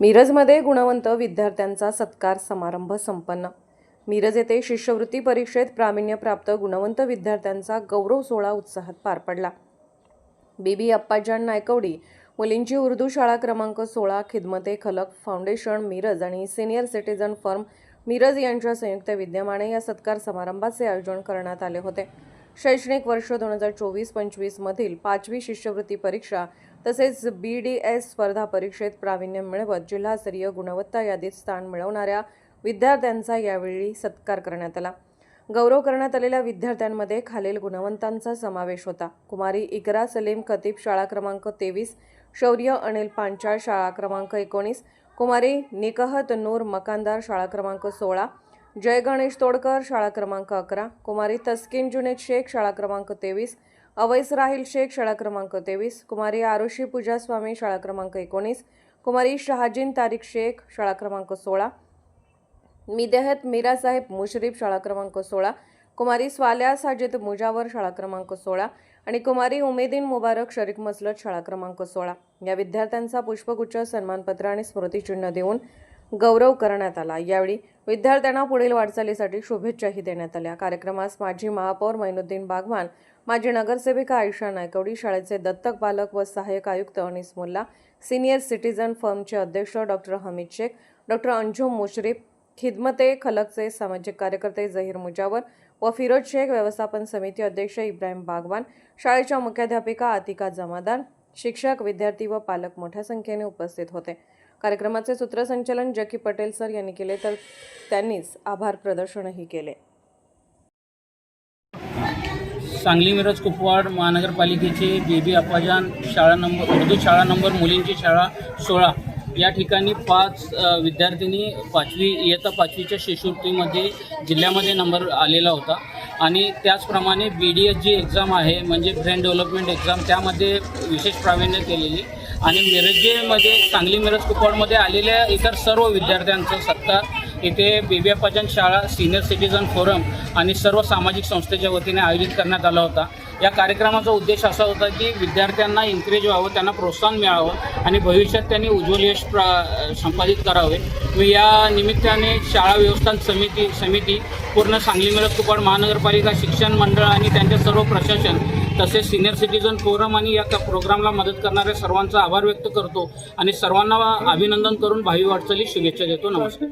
मिरजमध्ये गुणवंत विद्यार्थ्यांचा सत्कार समारंभ संपन्न. मिरज येथे शिष्यवृत्ती परीक्षेत प्रावीण्यप्राप्त गुणवंत विद्यार्थ्यांचा गौरव सोहळा उत्साहात पार पडला. बीबी अप्पाजान नायकवडी मुलींची उर्दू शाळा क्रमांक सोळा खिदमते खलक फाउंडेशन मिरज आणि सिनियर सिटीजन फर्म मिरज यांच्या संयुक्त विद्यमाने या सत्कार समारंभाचे आयोजन करण्यात आले होते. शैक्षणिक वर्ष दोन हजार चोवीस पंचवीसमधील पाचवी शिष्यवृत्ती परीक्षा तसेच बी डी एस स्पर्धा परीक्षेत प्रावीण्य मिळवत जिल्हास्तरीय गुणवत्ता यादीत स्थान मिळवणाऱ्या विद्यार्थ्यांचा यावेळी सत्कार करण्यात आला. गौरव करण्यात आलेल्या विद्यार्थ्यांमध्ये खालील गुणवंतांचा समावेश होता. कुमारी इकरा सलीम खतीब शाळा क्रमांक तेवीस शौर्य अनिल पांचाळ शाळा क्रमांक एकोणीस कुमारी निकहत नूर मकानदार शाळा क्रमांक सोळा जय गणेश तोडकर शाळा क्रमांक अकरा कुमारी तस्किन जुनेद शेख शाळा क्रमांक तेवीस अवैस राहिल शेख शाळा क्रमांक तेवीस. कुमारी आरुषी पूजा स्वामी शाळा क्रमांक एकोणीस. कुमारी शहाजीन तारिक शेख शाळा क्रमांक सोळा. मिदेहत मीरासाहेब मुशरीफ शाळा क्रमांक सोळा. कुमारी स्वाल्या साजिद मुजावर शाळा क्रमांक सोळा. आणि कुमारी उमेदीन मुबारक शरीक मसलत शाळा क्रमांक सोळा. या विद्यार्थ्यांचा पुष्पगुच्छ सन्मानपत्र आणि स्मृतिचिन्ह देऊन गौरव करण्यात आला. यावेळी विद्यार्थ्यांना पुढील वाटचालीसाठी शुभेच्छाही देण्यात आल्या. कार्यक्रमास माजी महापौर मैनुद्दीन बागवान माजी नगरसेविका आयशा नायकवडी शाळेचे दत्तक पालक व सहाय्यक आयुक्त अनिस मुल्ला सिनियर सिटीजन फर्मचे अध्यक्ष डॉक्टर हमीद शेख डॉक्टर अंजुम मुश्रीफ खिदमते खलकचे सामाजिक कार्यकर्ते झहीर मुजावर व फिरोज शेख व्यवस्थापन समिती अध्यक्ष इब्राहिम बागवान शाळेच्या मुख्याध्यापिका आतिका जमादार शिक्षक विद्यार्थी व पालक मोठ्या संख्येने उपस्थित होते. कार्यक्रमाचे सूत्रसंचालन जकी पटेल सर यांनी केले तर त्यांनीच आभार प्रदर्शनही केले. सांगली मिरज कुपवाड महानगरपालिकेचे बेबी अपाजान शाळा नंबर उर्दू शाळा नंबर मुलींची शाळा सोळा. या ठिकाणी पाच विद्यार्थिनी पाचवी इयत्ता पाचवीच्या शिष्यवृत्तीमध्ये जिल्ह्यामध्ये नंबर आलेला होता. आणि त्याचप्रमाणे B D S G exam आहे म्हणजे ब्रेन डेव्हलपमेंट एक्झाम त्यामध्ये विशेष प्रावीण्य केलेली. आणि मिरजेमध्ये सांगली मिरज कुपवाडमध्ये आलेल्या इतर सर्व विद्यार्थ्यांचं सत्कार इथे बेबी अप्पाजान शाळा सिनियर सिटीजन फोरम आणि सर्व सामाजिक संस्थेच्या वतीने आयोजित करण्यात आला होता. या कार्यक्रमाचा उद्देश असा होता की विद्यार्थ्यांना इन्करेज व्हावं त्यांना प्रोत्साहन मिळावं आणि भविष्यात त्यांनी उज्ज्वल यश प्रा संपादित करावे. मी या निमित्ताने शाळा व्यवस्थान समिती समिती पूर्ण सांगली मिरज कुपाड महानगरपालिका शिक्षण मंडळ आणि त्यांचे सर्व प्रशासन तसेच सिनियर सिटीजन फोरम आणि या प्रोग्रामला मदत करणाऱ्या सर्वांचा आभार व्यक्त करतो आणि सर्वांना अभिनंदन करून भावी वाटचाली शुभेच्छा देतो. नमस्कार.